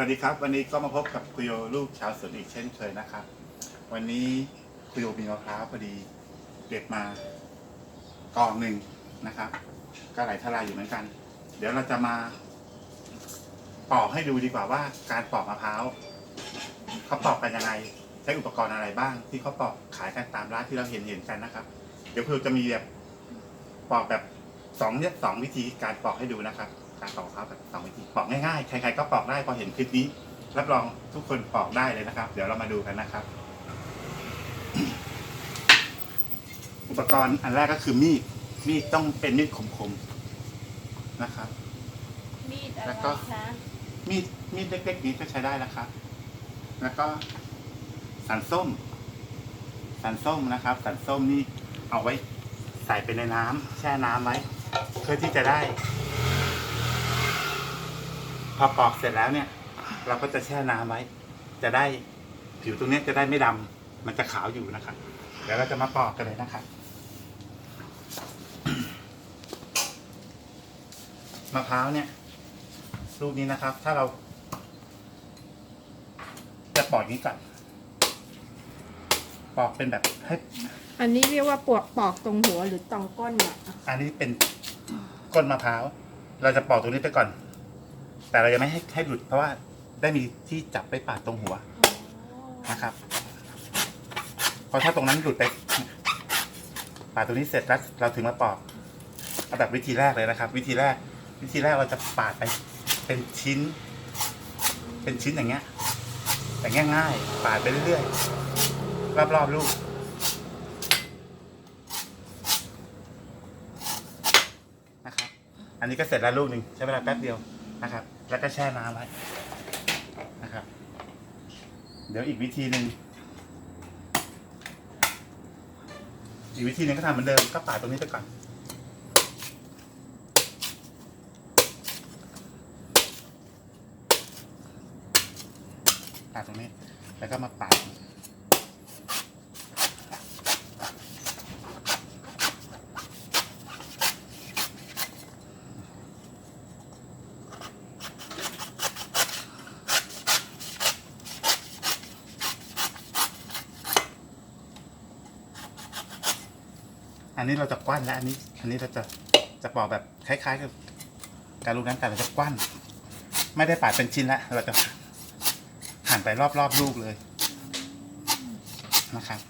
วัสดีครับ วันนี้ก็มาพบกับคุโยลูกชาวสวนอีกเช่นเคยนะครับ วันนี้คุโยมีมะพร้าวพอดีเด็ดมากองหนึ่งนะครับ ก็ไหลทลายอยู่เหมือนกัน เดี๋ยวเราจะมาปอกให้ดูดีกว่าว่าการปอกมะพร้าวเขาปอกกันยังไงใช้อุปกรณ์อะไรบ้าง ที่เขาปอกขายกันตามร้านที่เราเห็นเห็นกันนะครับ เดี๋ยวคุโยจะมีแบบปอกแบบสองเนี่ยสองวิธีการปอกให้ดูนะครับ การปอกมะพร้าวแบบสองวิธีปอกง่ายๆ ใครๆก็ปอกได้พอเห็นคลิปนี้ รับรองทุกคนปอกได้เลยนะครับ เดี๋ยวเรามาดูกันนะครับ อุปกรณ์อันแรกก็คือมีด มีดต้องเป็นมีดคมๆนะครับ มีดอะไรแล้วก็ คะมีดมีดเล็กๆนี้ก็ใช้ได้แล้วครับ แล้วก็สันส้ม สันส้มนะครับ สันส้มนี่เอาไว้ใส่ไปในน้ำแช่น้ำไว้ เพื่อที่จะได้ พอปอกเสร็จแล้วเนี่ย เราก็จะแช่น้ำไว้ จะได้ผิวตรงเนี้ยจะได้ไม่ดำมันจะขาวอยู่นะครับเดี๋ยวเราจะมาปอกกันเลยนะครับมะพร้าวเนี่ย ลูกนี้นะครับ ถ้าเรา จะปอกอย่างนี้ก่อนปอกเป็นแบบให้ อันนี้เรียกว่าปวกปอกตรงหัวหรือตรงก้นอะอันนี้เป็นก้นมะพร้าว เราจะปอกตรงนี้ไปก่อน แต่เราจะไม่ให้ให้หลุดเพราะว่าได้มีที่จับไปปาดตรงหัวนะครับเพราะถ้าตรงนั้นหลุดไปปาดตรงนี้เสร็จแล้วเราถึงมาปอกเอาแบบวิธีแรกเลยนะครับ วิธีแรก วิธีแรกเราจะปาดไปเป็นชิ้น เป็นชิ้นอย่างเงี้ยอย่างเงี้ยง่ายปาดไปเรื่อยๆรอบๆลูกนะครับ อันนี้ก็เสร็จแล้วลูกหนึ่งใช้เวลาแป๊บเดียว นะครับ แล้วก็แช่น้ำไว้นะครับ เดี๋ยวอีกวิธีหนึ่งอีกวิธีหนึ่งก็ทำเหมือนเดิมก็ปาดตรงนี้ไปก่อนปาดตรงนี้ แล้วก็มาปาด อันนี้เราจะกว้านและอันนี้ อันนี้เราจะจะปอกแบบคล้ายๆกับการลูกนั้นแต่เราจะกว้านไม่ได้ปาดเป็นชิ้นละเราจะหั่นไปรอบๆลูกเลยนะครับ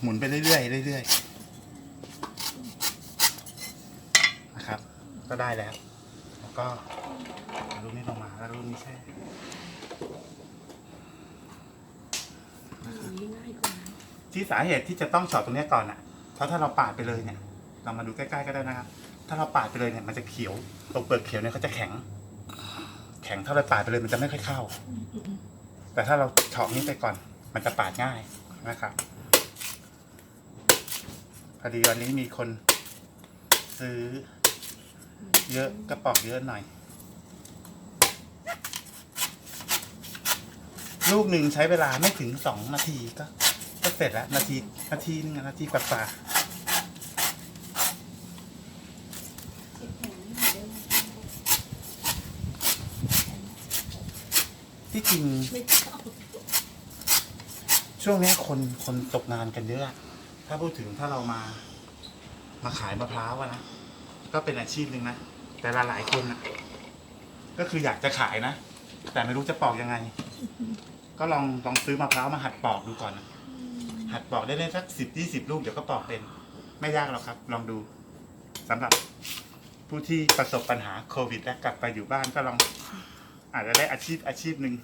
หมุนไปเรื่อยๆเรื่อยๆนะครับ ก็ได้แล้ว แล้วก็ลูกนี้ลงมาแล้วลูกนี้แช่ง่ายกว่า ที่สาเหตุที่จะต้องเฉาะตรงนี้ก่อนอะเพราะถ้าเราปาดไปเลยเนี่ย เรามาดูใกล้ๆก็ได้นะครับ ถ้าเราปาดไปเลยเนี่ยมันจะเขียวตรงเปลือกเขียวเนี่ยเขาจะแข็ง แข็งถ้าเราปาดไปเลยมันจะไม่ค่อยเข้า แต่ถ้าเราเฉาะนี้ไปก่อน มันจะปาดง่ายนะครับพอดีวันนี้มีคนซื้อ เยอะก็ปอกเยอะหน่อย ลูกหนึ่งใช้เวลาไม่ถึงสองนาทีก็ ก็เสร็จแล้วนาทีนาทีนึงอะนาทีกว่าๆที่จริง ไม่ชอบช่วงเนี้ยคนคนตกงานกันเยอะถ้าพูดถึงถ้าเรามา มาขายมะพร้าวอะนะ ก็เป็นอาชีพหนึ่งนะ แต่ละหลายคนนะก็คืออยากจะขายนะ แต่ไม่รู้จะปอกยังไง ก็ลองลองซื้อมะพร้าวมาหัดปอกดูก่อนนะ หัดปอกได้ได้สักสิบยี่สิบลูกเดี๋ยวก็ปอกเป็น ไม่ยากหรอกครับ ลองดูสำหรับผู้ที่ประสบปัญหาโควิด และกลับไปอยู่บ้านก็ลอง อาจจะได้อาชีพอาชีพหนึ่ง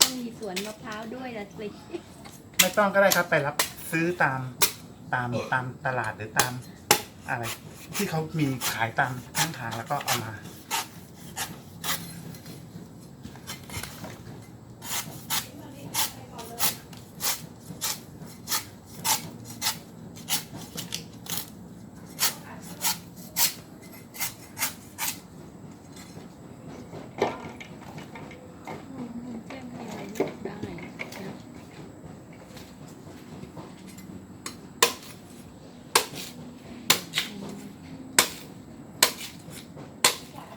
ต้องมีสวนมะพร้าวด้วยละสิไม่ต้องก็ได้ครับไปรับซื้อตามตามตามตลาดหรือตามอะไร ที่เขามีขายตามข้างทางแล้วก็เอามา เทียมให้อะไรได้นะ น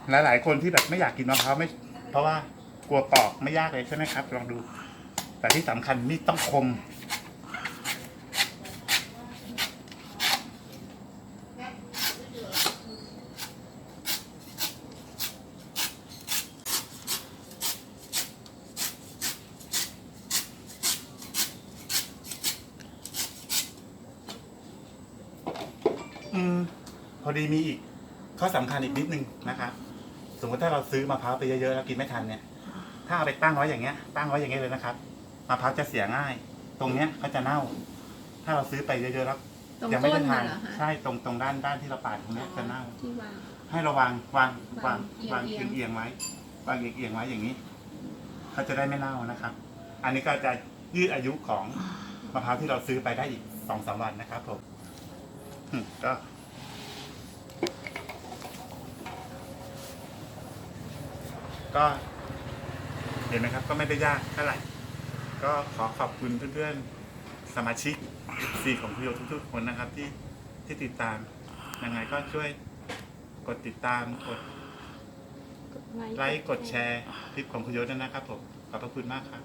หลายหลายคนที่แบบไม่อยากกินมะพร้าวไม่ เพราะว่ากลัวปอกไม่ยากเลยใช่ไหมครับ ลองดู แต่ที่สำคัญมีดต้องคม อืม พอดีมีอีกข้อสำคัญอีกนิดนึงนะครับ มมติถ้าเราซื้อมะพร้าวไปเยอะๆแล้วกินไม่ทันเนี่ย ถ้าเอาไปตั้งไว้อย่างเงี้ย ตั้งไว้อย่างเงี้ยเลยนะครับมะพร้าวจะเสียง่าย ตรงเนี้ยก็จะเน่า ถ้าเราซื้อไปเยอะๆแล้วตรงยังไม่ก้ได้นทาน่ะนเหรอคะใช่ตรงตรงด้านด้านที่เราปาดตรงเนี้ยจะเน่า ที่วาง ให้เราวางวางวางวาวางงเอีเอียยงงๆเอียงๆไว้วางเอียงเอียงๆไว้อย่างนี้เขาจะได้ไม่เน่านะครับ อันนี้ก็จะยืดอายุของมะพร้าวที่เราซื้อไปได้อีกสองสามวันนะครับผมอืมก็ ก็ เห็นไหมครับ ก็ไม่ได้ยากเท่าไหร่ ก็ขอขอบคุณเพื่อนๆสมาชิก FC ของพิโยทุกๆคนนะครับ ที่ที่ติดตามยังไงก็ช่วยกดติดตามกดไลค์กดแชร์คลิปของคุณโยชน์ด้วยนะครับผมขอบพระคุณมากครับ